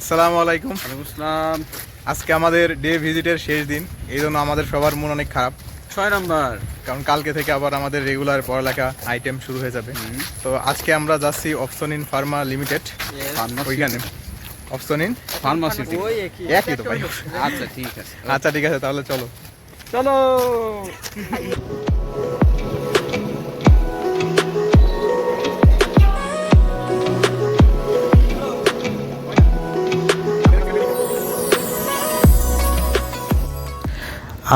আসসালামু আলাইকুম। ওয়ালাইকুম আসসালাম। আজকে আমাদের ডে ভিজিটের শেষ দিন এই জন্য আমাদের সবার মন অনেক খারাপ। ছয় নাম্বার। কারণ কালকে থেকে আবার আমাদের রেগুলার পড়ালেখা আইটেম শুরু হয়ে যাবে। তো আজকে আমরা যাচ্ছি অপশন ইন ফার্মা লিমিটেড ওইখানে। অপশন ইন ফার্মাসিউটি একই তো ভাই। আচ্ছা ঠিক আছে। আচ্ছা ঠিক আছে তাহলে চলো। চলো।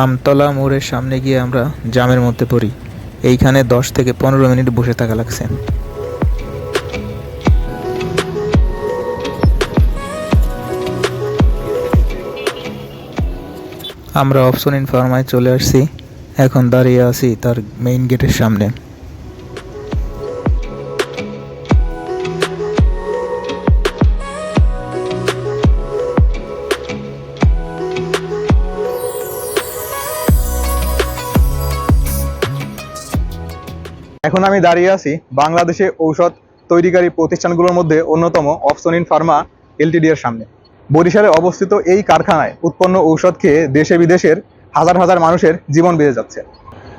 আমতলা মোড়ের সামনে গিয়ে আমরা জামের মধ্যে পড়ি। এইখানে দশ থেকে পনেরো মিনিট বসে থাকা লাগছে। আমরা অপশন ইনফার্মায় চলে আসছি। এখন দাঁড়িয়ে আছি তার মেইন গেটের সামনে। এখন আমি দাঁড়িয়ে আছি বাংলাদেশে ঔষধ তৈরিকারী প্রতিষ্ঠানগুলোর মধ্যে অন্যতম অপশন ইন ফার্মা এলটিডি এর সামনে। বরিশালে অবস্থিত এই কারখানায় উৎপন্ন ঔষধ খেয়ে দেশে বিদেশের হাজার হাজার মানুষের জীবন বেড়ে যাচ্ছে।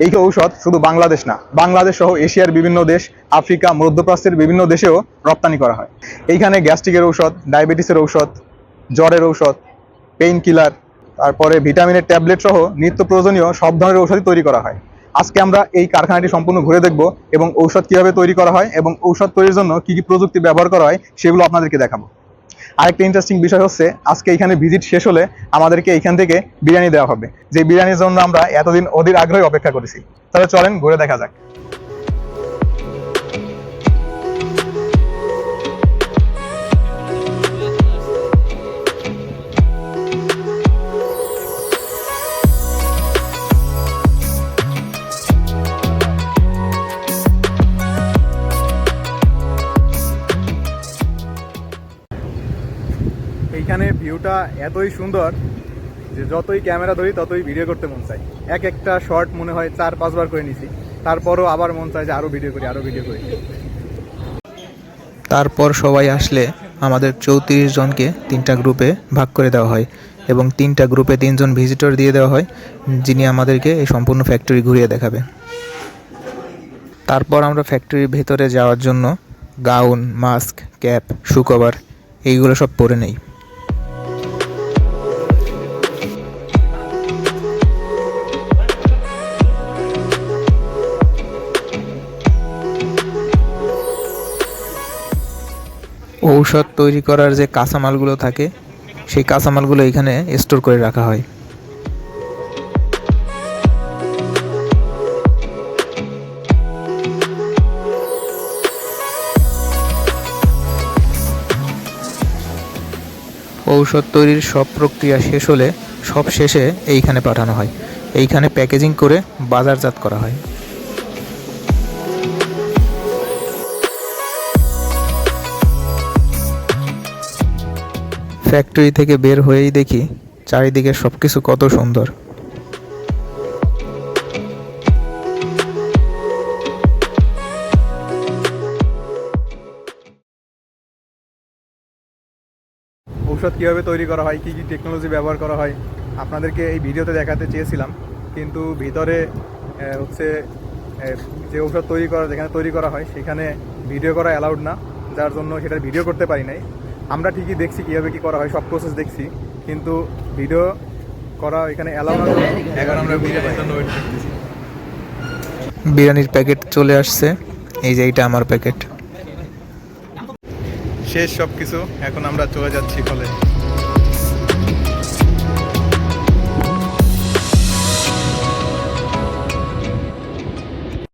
এই ঔষধ শুধু বাংলাদেশ না, বাংলাদেশ সহ এশিয়ার বিভিন্ন দেশ, আফ্রিকা, মধ্যপ্রাচ্যের বিভিন্ন দেশেও রপ্তানি করা হয়। এইখানে গ্যাস্ট্রিকের ঔষধ, ডায়াবেটিসের ঔষধ, জ্বরের ঔষধ পেইন কিলার তারপরে ভিটামিনের ট্যাবলেট সহ নিত্য প্রয়োজনীয় সব ধরনের ঔষধই তৈরি করা হয়। আজকে আমরা এই কারখানাটি সম্পূর্ণ ঘুরে দেখব এবং ঔষধ কীভাবে তৈরি করা হয় এবং ঔষধ তৈরির জন্য কি কি প্রযুক্তি ব্যবহার করা হয় সেগুলো আপনাদেরকে দেখাবো। আরেকটা ইন্টারেস্টিং বিষয় হচ্ছে, আজকে এখানে ভিজিট শেষ হলে আমাদেরকে এখান থেকে বিরিয়ানি দেওয়া হবে। যে বিরিয়ানির জন্য আমরা এতদিন অধীর আগ্রহে অপেক্ষা করেছি। তাহলে চলেন ঘুরে দেখা যাক। এইখানে ভিউটা এতই সুন্দর যে যতই ক্যামেরা ধরি ততই ভিডিও করতে মন চায়। এক একটা শর্ট মনে হয় চার, পাঁচবার করে নিছি। তারপরও আবার মন চায় যে আরও ভিডিও করি আরও ভিডিও করি। তারপর সবাই আসলে আমাদের চৌত্রিশ জনকে তিনটা গ্রুপে ভাগ করে দেওয়া হয় এবং তিনটা গ্রুপে তিনজন ভিজিটর দিয়ে দেওয়া হয়, যিনি আমাদেরকে এই সম্পূর্ণ ফ্যাক্টরি ঘুরিয়ে দেখাবে। তারপর আমরা ফ্যাক্টরির ভেতরে যাওয়ার জন্য gown mask cap shoe cover এইগুলো সব পরে নেই। ঔষধ তৈরি করার যে কাঁচামালগুলো থাকে, সেই কাঁচামালগুলো এখানে স্টোর করে রাখা হয়। ঔষধ তৈরির সব প্রক্রিয়া শেষ হলে সব শেষে এইখানে পাঠানো হয়। এইখানে প্যাকেজিং করে বাজারজাত করা হয়। ফ্যাক্টরি থেকে বের হয়েই দেখি চারিদিকে সব কিছু কত সুন্দর। ঔষধ কীভাবে তৈরি করা হয়, কী কী টেকনোলজি ব্যবহার করা হয়, আপনাদেরকে এই ভিডিওতে দেখাতে চেয়েছিলাম। কিন্তু ভিতরে হচ্ছে যে ঔষধ তৈরি করা, যেখানে তৈরি করা হয়, সেখানে ভিডিও করা অ্যালাউড না, যার জন্য সেটা ভিডিও করতে পারি নাই। আমরা ঠিকই দেখছি কীভাবে কী করা হয় সব প্রসেস দেখছি কিন্তু ভিডিও করা এখানে অ্যালাউ না এখন আমরা বিরিয়ানির জন্য ওয়েট করতেছি বিরিয়ানির প্যাকেট চলে আসছে। এই যে এইটা আমার প্যাকেট শেষ সব কিছু এখন আমরা চলে যাচ্ছি ফলে